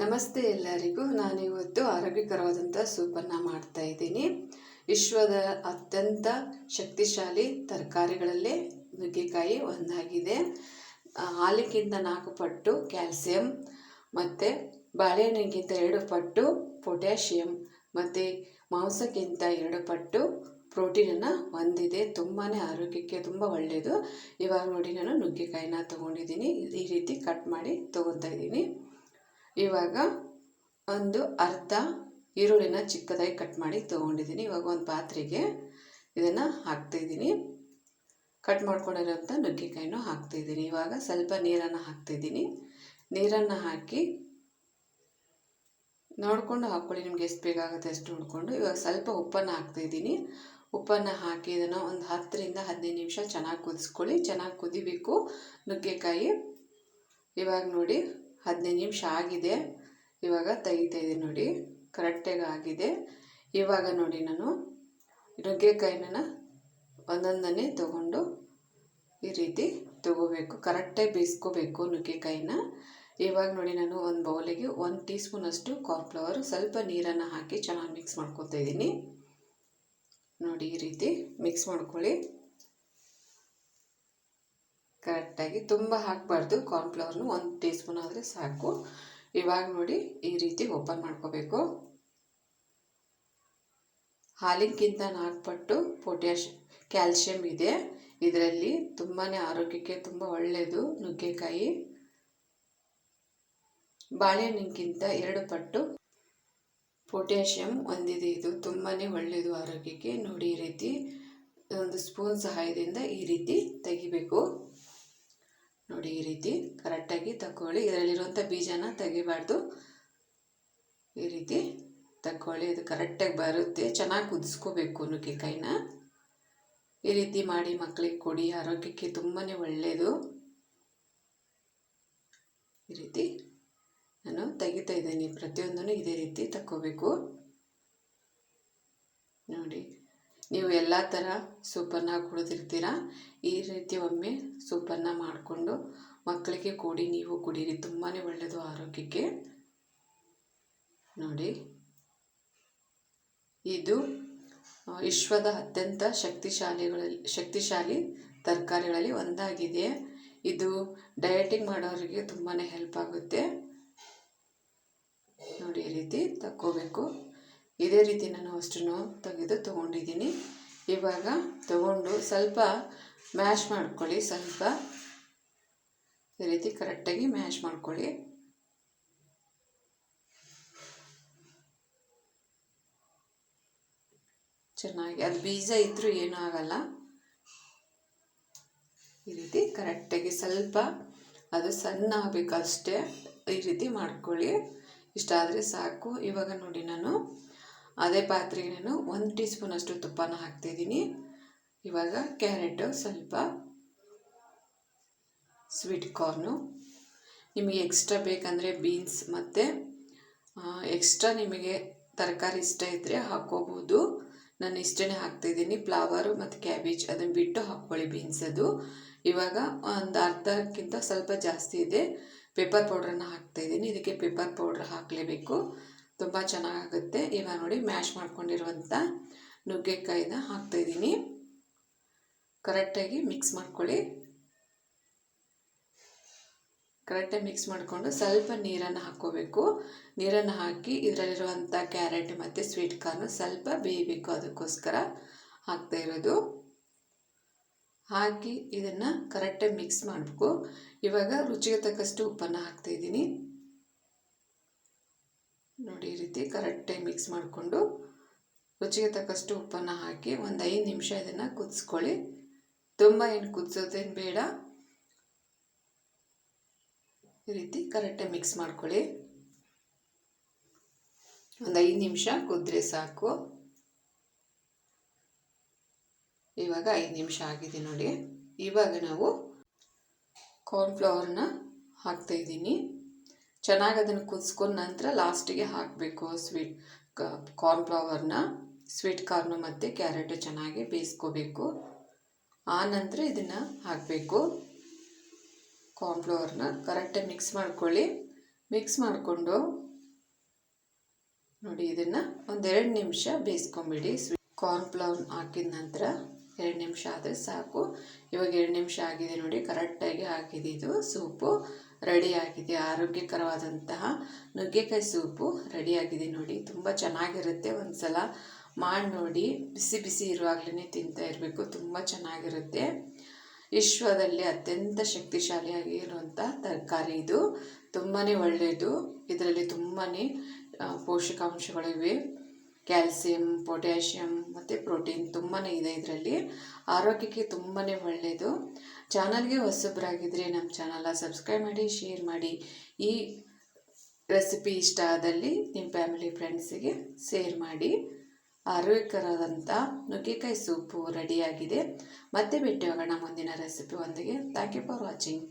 ನಮಸ್ತೆ ಎಲ್ಲರಿಗೂ. ನಾನು ಇವತ್ತು ಆರೋಗ್ಯಕರವಾದಂಥ ಸೂಪನ್ನು ಮಾಡ್ತಾ ಇದ್ದೀನಿ. ವಿಶ್ವದ ಅತ್ಯಂತ ಶಕ್ತಿಶಾಲಿ ತರಕಾರಿಗಳಲ್ಲೇ ನುಗ್ಗೆಕಾಯಿ ಒಂದಾಗಿದೆ. ಹಾಲಿಗಿಂತ ನಾಲ್ಕು ಪಟ್ಟು ಕ್ಯಾಲ್ಸಿಯಂ, ಮತ್ತು ಬಾಳೆಹಣ್ಣಿಗಿಂತ ಎರಡು ಪಟ್ಟು ಪೊಟ್ಯಾಷಿಯಂ, ಮತ್ತು ಮಾಂಸಕ್ಕಿಂತ ಎರಡು ಪಟ್ಟು ಪ್ರೋಟೀನನ್ನು ಹೊಂದಿದೆ. ತುಂಬಾ ಆರೋಗ್ಯಕ್ಕೆ ತುಂಬ ಒಳ್ಳೆಯದು. ಇವಾಗ ನೋಡಿ ನಾನು ನುಗ್ಗೆಕಾಯಿನ ತೊಗೊಂಡಿದ್ದೀನಿ. ಈ ರೀತಿ ಕಟ್ ಮಾಡಿ ತೊಗೊತಾ ಇದ್ದೀನಿ. ಇವಾಗ ಒಂದು ಅರ್ಧ ಈರುಳ್ಳಿನ ಚಿಕ್ಕದಾಗಿ ಕಟ್ ಮಾಡಿ ತೊಗೊಂಡಿದ್ದೀನಿ. ಇವಾಗ ಒಂದು ಪಾತ್ರೆಗೆ ಇದನ್ನು ಹಾಕ್ತಾಯಿದ್ದೀನಿ ಕಟ್ ಮಾಡ್ಕೊಂಡಿರೋಂಥ ನುಗ್ಗೆಕಾಯಿನೂ ಹಾಕ್ತಾಯಿದ್ದೀನಿ ಇವಾಗ ಸ್ವಲ್ಪ ನೀರನ್ನು ಹಾಕ್ತಾಯಿದ್ದೀನಿ ನೀರನ್ನು ಹಾಕಿ ನೋಡಿಕೊಂಡು ಹಾಕ್ಕೊಳ್ಳಿ. ನಿಮ್ಗೆ ಎಷ್ಟು ಬೇಕಾಗುತ್ತೆ ಅಷ್ಟು ನೋಡಿಕೊಂಡು. ಇವಾಗ ಸ್ವಲ್ಪ ಉಪ್ಪನ್ನು ಹಾಕ್ತಾಯಿದ್ದೀನಿ ಉಪ್ಪನ್ನು ಹಾಕಿ ಇದನ್ನು ಒಂದು ಹತ್ತರಿಂದ ಹದಿನೈದು ನಿಮಿಷ ಚೆನ್ನಾಗಿ ಕುದಿಸ್ಕೊಳ್ಳಿ. ಚೆನ್ನಾಗಿ ಕುದಿಬೇಕು ನುಗ್ಗೆಕಾಯಿ. ಇವಾಗ ನೋಡಿ ಹದಿನೈದು ನಿಮಿಷ ಆಗಿದೆ. ಇವಾಗ ತೆಗಿತಾ ನೋಡಿ. ಕರೆಕ್ಟಾಗಿ ಆಗಿದೆ. ಇವಾಗ ನೋಡಿ ನಾನು ನುಗ್ಗೆಕಾಯಿನ ಒಂದೊಂದನ್ನೇ ತಗೊಂಡು ಈ ರೀತಿ ತಗೋಬೇಕು. ಕರೆಕ್ಟಾಗಿ ಬೇಯಿಸ್ಕೋಬೇಕು ನುಗ್ಗೆಕಾಯಿನ. ಇವಾಗ ನೋಡಿ ನಾನು ಒಂದು ಬೌಲಿಗೆ ಒಂದು ಟೀ ಸ್ಪೂನಷ್ಟು ಕಾರ್ನ್ಫ್ಲವರ್, ಸ್ವಲ್ಪ ನೀರನ್ನು ಹಾಕಿ ಚೆನ್ನಾಗಿ ಮಿಕ್ಸ್ ಮಾಡ್ಕೊತಾ ಇದ್ದೀನಿ. ನೋಡಿ ಈ ರೀತಿ ಮಿಕ್ಸ್ ಮಾಡ್ಕೊಳ್ಳಿ. ಕರೆಕ್ಟಾಗಿ ತುಂಬ ಹಾಕಬಾರ್ದು. ಕಾರ್ನ್ಫ್ಲವರ್ನು ಒಂದು ಟೀ ಸ್ಪೂನ್ ಆದರೆ ಸಾಕು. ಇವಾಗ ನೋಡಿ ಈ ರೀತಿ ಓಪನ್ ಮಾಡ್ಕೋಬೇಕು. ಹಾಲಿಗಿಂತ ನಾಲ್ಕು ಪಟ್ಟು ಪೊಟ್ಯಾಶ್, ಕ್ಯಾಲ್ಶಿಯಂ ಇದೆ. ಇದರಲ್ಲಿ ತುಂಬಾ ಆರೋಗ್ಯಕ್ಕೆ ತುಂಬ ಒಳ್ಳೆಯದು ನುಗ್ಗೆಕಾಯಿ. ಬಾಳೆಹಣ್ಣಿಗಿಂತ ಎರಡು ಪಟ್ಟು ಪೊಟ್ಯಾಷಿಯಂ ಹೊಂದಿದೆ ಇದು ತುಂಬಾ ಒಳ್ಳೆಯದು ಆರೋಗ್ಯಕ್ಕೆ. ನೋಡಿ ಈ ರೀತಿ ಒಂದು ಸ್ಪೂನ್ ಸಹಾಯದಿಂದ ಈ ರೀತಿ ತೆಗಿಬೇಕು. ನೋಡಿ ಈ ರೀತಿ ಕರೆಕ್ಟಾಗಿ ತಗೊಳ್ಳಿ ಇದರಲ್ಲಿರುವಂಥ ಬೀಜನ ತೆಗಿಬಾರ್ದು. ಈ ರೀತಿ ತಗೊಳ್ಳಿ ಅದು ಕರೆಕ್ಟಾಗಿ ಬರುತ್ತೆ. ಚೆನ್ನಾಗಿ ಕುದಿಸ್ಕೋಬೇಕು ನುಗ್ಗೆಕಾಯಿನ. ಈ ರೀತಿ ಮಾಡಿ ಮಕ್ಕಳಿಗೆ ಕೊಡಿ. ಆರೋಗ್ಯಕ್ಕೆ ತುಂಬಾ ಒಳ್ಳೆಯದು. ಈ ರೀತಿ ನಾನು ತೆಗಿತಾ ಇದ್ದೀನಿ. ಪ್ರತಿಯೊಂದನ್ನು ಇದೇ ರೀತಿ ತಕ್ಕೋಬೇಕು. ನೋಡಿ. ನೀವು ಎಲ್ಲ ಥರ ಸೂಪನ್ನು ಕುಡಿದಿರ್ತೀರ? ಈ ರೀತಿ ಒಮ್ಮೆ ಸೂಪನ್ನು ಮಾಡಿಕೊಂಡು ಮಕ್ಕಳಿಗೆ ಕೊಡಿ ನೀವು ಕುಡೀರಿ. ತುಂಬಾ ಒಳ್ಳೆಯದು ಆರೋಗ್ಯಕ್ಕೆ. ನೋಡಿ. ಇದು ವಿಶ್ವದ ಅತ್ಯಂತ ಶಕ್ತಿಶಾಲಿಗಳಲ್ಲಿ ಶಕ್ತಿಶಾಲಿ ತರಕಾರಿಗಳಲ್ಲಿ ಒಂದಾಗಿದೆ. ಇದು ಡಯಟಿಂಗ್ ಮಾಡೋರಿಗೆ ತುಂಬಾ ಹೆಲ್ಪ್ ಆಗುತ್ತೆ. ನೋಡಿ, ಈ ರೀತಿ ತಕ್ಕೋಬೇಕು. ಇದೇ ರೀತಿ ನಾನು ಅಷ್ಟನ್ನು ತೆಗೆದು ತೊಗೊಂಡಿದ್ದೀನಿ. ಇವಾಗ ತಗೊಂಡು ಸ್ವಲ್ಪ ಮ್ಯಾಶ್ ಮಾಡ್ಕೊಳ್ಳಿ, ಸ್ವಲ್ಪ ಈ ರೀತಿ ಕರೆಕ್ಟಾಗಿ ಮ್ಯಾಶ್ ಮಾಡ್ಕೊಳ್ಳಿ. ಚೆನ್ನಾಗಿ, ಅದು ಬೀಜ ಇದ್ದರೂ ಏನೂ ಆಗಲ್ಲ. ಈ ರೀತಿ ಕರೆಕ್ಟಾಗಿ ಸ್ವಲ್ಪ ಅದು ಸಣ್ಣ ಆಗಬೇಕು ಅಷ್ಟೇ ಈ ರೀತಿ ಮಾಡ್ಕೊಳ್ಳಿ. ಇಷ್ಟಾದರೆ ಸಾಕು. ಇವಾಗ ನೋಡಿ ನಾನು ಅದೇ ಪಾತ್ರೆಗೆ ನಾನು ಒಂದು ಟೀ ಸ್ಪೂನಷ್ಟು ತುಪ್ಪನ ಹಾಕ್ತಿದ್ದೀನಿ. ಇವಾಗ ಕ್ಯಾರೆಟು ಸ್ವಲ್ಪ ಸ್ವೀಟ್ ಕಾರ್ನು. ನಿಮಗೆ ಎಕ್ಸ್ಟ್ರಾ ಬೇಕಂದರೆ ಬೀನ್ಸ್ ಮತ್ತು ಎಕ್ಸ್ಟ್ರಾ ನಿಮಗೆ ತರಕಾರಿ ಇಷ್ಟ ಇದ್ದರೆ ಹಾಕ್ಕೋಬೋದು. ನಾನು ಇಷ್ಟೇ ಹಾಕ್ತಿದ್ದೀನಿ. ಫ್ಲವರು ಮತ್ತು ಕ್ಯಾಬೇಜ್ ಅದನ್ನು ಬಿಟ್ಟು ಹಾಕ್ಕೊಳ್ಳಿ ಬೀನ್ಸ್ ಅದು. ಇವಾಗ ಒಂದು ಅರ್ಧಕ್ಕಿಂತ ಸ್ವಲ್ಪ ಜಾಸ್ತಿ ಇದೆ. ಪೆಪ್ಪರ್ ಪೌಡ್ರನ್ನು ಹಾಕ್ತಾಯಿದ್ದೀನಿ ಇದಕ್ಕೆ ಪೇಪರ್ ಪೌಡ್ರ್ ಹಾಕಲೇಬೇಕು. ತುಂಬ ಚೆನ್ನಾಗಾಗುತ್ತೆ. ಇವಾಗ ನೋಡಿ, ಮ್ಯಾಶ್ ಮಾಡ್ಕೊಂಡಿರುವಂಥ ನುಗ್ಗೆಕಾಯಿನ ಹಾಕ್ತಾಯಿದ್ದೀನಿ ಕರೆಕ್ಟಾಗಿ ಮಿಕ್ಸ್ ಮಾಡ್ಕೊಳ್ಳಿ. ಕರೆಕ್ಟಾಗಿ ಮಿಕ್ಸ್ ಮಾಡಿಕೊಂಡು ಸ್ವಲ್ಪ ನೀರನ್ನು ಹಾಕ್ಕೋಬೇಕು. ನೀರನ್ನು ಹಾಕಿ ಇದರಲ್ಲಿರುವಂಥ ಕ್ಯಾರೆಟ್ ಮತ್ತು ಸ್ವೀಟ್ ಕಾರ್ನ್ ಸ್ವಲ್ಪ ಬೇಯಬೇಕು ಅದಕ್ಕೋಸ್ಕರ ಹಾಕ್ತಾ ಇರೋದು. ಹಾಕಿ ಇದನ್ನು ಕರೆಕ್ಟಾಗಿ ಮಿಕ್ಸ್ ಮಾಡಬೇಕು. ಇವಾಗ ರುಚಿಗೆ ತಕ್ಕಷ್ಟು ಉಪ್ಪನ್ನು ಹಾಕ್ತಾಯಿದ್ದೀನಿ ನೋಡಿ ಈ ರೀತಿ ಕರೆಕ್ಟಾಗಿ ಮಿಕ್ಸ್ ಮಾಡಿಕೊಂಡು ರುಚಿಗೆ ತಕ್ಕಷ್ಟು ಉಪ್ಪನ್ನು ಹಾಕಿ ಒಂದು ಐದು ನಿಮಿಷ ಇದನ್ನು ಕುದಿಸ್ಕೊಳ್ಳಿ. ತುಂಬ ಏನು ಕುದಿಸೋದೇನು ಬೇಡ. ಈ ರೀತಿ ಕರೆಕ್ಟಾಗಿ ಮಿಕ್ಸ್ ಮಾಡ್ಕೊಳ್ಳಿ. ಒಂದು ಐದು ನಿಮಿಷ ಕುದ್ರೆ ಸಾಕು. ಇವಾಗ ಐದು ನಿಮಿಷ ಆಗಿದೆ ನೋಡಿ. ಇವಾಗ ನಾವು ಕಾರ್ನ್ಫ್ಲವರ್ನ ಹಾಕ್ತಾಯಿದ್ದೀನಿ ಚೆನ್ನಾಗಿ ಅದನ್ನು ಕುದಿಸ್ಕೊಂಡ ನಂತರ ಲಾಸ್ಟಿಗೆ ಹಾಕಬೇಕು ಸ್ವೀಟ್ ಕಾರ್ನ್ಫ್ಲವರ್ನ ಸ್ವೀಟ್ ಕಾರ್ನು ಮತ್ತು ಕ್ಯಾರೆಟು ಚೆನ್ನಾಗಿ ಬೇಯಿಸ್ಕೋಬೇಕು. ಆ ನಂತರ ಇದನ್ನು ಹಾಕಬೇಕು. ಕಾರ್ನ್ಫ್ಲವರ್ನ ಕರೆಕ್ಟಾಗಿ ಮಿಕ್ಸ್ ಮಾಡ್ಕೊಳ್ಳಿ. ಮಿಕ್ಸ್ ಮಾಡಿಕೊಂಡು ನೋಡಿ ಇದನ್ನು ಒಂದೆರಡು ನಿಮಿಷ ಬೇಯಿಸ್ಕೊಂಬಿಡಿ. ಸ್ವೀಟ್ ಕಾರ್ನ್ಫ್ಲವರ್ ಹಾಕಿದ ನಂತರ ಎರಡು ನಿಮಿಷ ಆದರೆ ಸಾಕು. ಇವಾಗ ಎರಡು ನಿಮಿಷ ಆಗಿದೆ ನೋಡಿ ಕರೆಕ್ಟಾಗಿ ಹಾಕಿದ್ದು ಸೂಪು. ರೆಡಿಯಾಗಿದೆ. ಆರೋಗ್ಯಕರವಾದಂತಹ ನುಗ್ಗೆಕಾಯಿ ಸೂಪು ರೆಡಿಯಾಗಿದೆ ನೋಡಿ. ತುಂಬ ಚೆನ್ನಾಗಿರುತ್ತೆ ಒಂದು ಸಲ ಮಾಡಿ ನೋಡಿ. ಬಿಸಿ ಬಿಸಿ ಇರುವಾಗಲೇ ತಿಂತಾ ಇರಬೇಕು. ತುಂಬ ಚೆನ್ನಾಗಿರುತ್ತೆ. ವಿಶ್ವದಲ್ಲಿ ಅತ್ಯಂತ ಶಕ್ತಿಶಾಲಿಯಾಗಿ ಇರುವಂಥ ತರಕಾರಿ ಇದು. ತುಂಬಾ ಒಳ್ಳೆಯದು. ಇದರಲ್ಲಿ ತುಂಬಾ ಪೋಷಕಾಂಶಗಳಿವೆ ಕ್ಯಾಲ್ಸಿಯಂ ಪೊಟ್ಯಾಷಿಯಮ್ ಮತ್ತು ಪ್ರೋಟೀನ್ ತುಂಬಾ ಇದೆ ಇದರಲ್ಲಿ. ಆರೋಗ್ಯಕ್ಕೆ ತುಂಬಾ ಒಳ್ಳೆಯದು ಚಾನಲ್ಗೆ ಹೊಸಬ್ರಾಗಿದ್ದರೆ ನಮ್ಮ ಚಾನಲ ಸಬ್ಸ್ಕ್ರೈಬ್ ಮಾಡಿ, ಶೇರ್ ಮಾಡಿ. ಈ ರೆಸಿಪಿ ಇಷ್ಟ ಆದಲ್ಲಿ ನಿಮ್ಮ ಫ್ಯಾಮಿಲಿ ಫ್ರೆಂಡ್ಸಿಗೆ ಶೇರ್ ಮಾಡಿ. ಆರೋಗ್ಯಕರವಾದಂಥ ನುಗ್ಗೆಕಾಯಿ ಸೂಪು ರೆಡಿಯಾಗಿದೆ. ಮತ್ತೆ ಭೇಟಿ ಹೋಗೋಣ ಮುಂದಿನ ರೆಸಿಪಿ ಒಂದಿಗೆ. Thank you for watching.